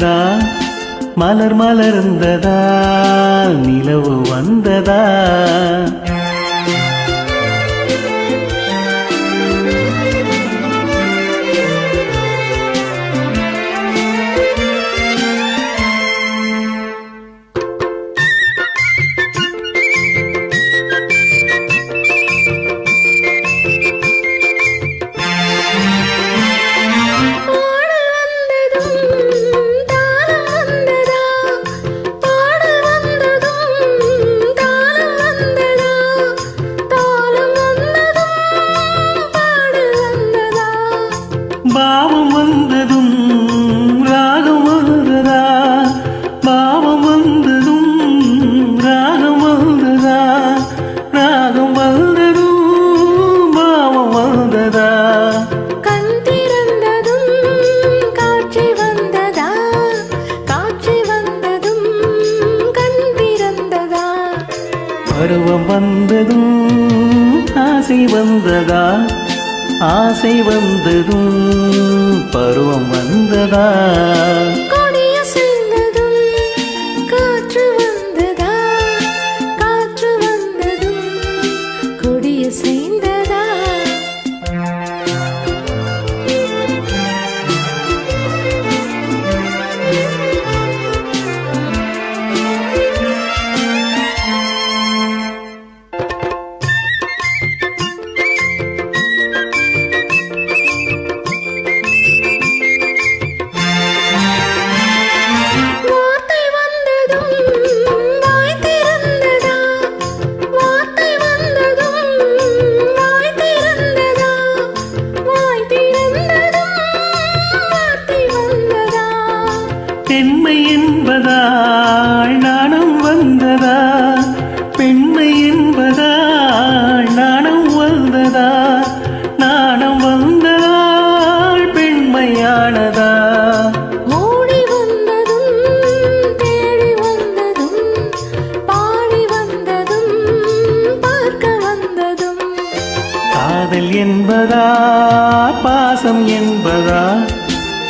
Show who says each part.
Speaker 1: வந்ததா?
Speaker 2: மலர் மலர்ந்ததா? நிலவு வந்ததா? பருவம் வந்ததும் ஆசை வந்ததா? ஆசை வந்ததும் பருவம் வந்ததா? பெண்மை என்பதால் நாணம் வந்ததா? பெண்மை என்பதால் நாணம் வந்ததா? நாணம் வந்ததால் பெண்மையானதா?
Speaker 1: ஓடி வந்ததும் தேடி வந்ததும் பாடி வந்ததும் பார்க்க வந்ததும்.
Speaker 2: காதல் என்பதா? பாசம் என்பதா?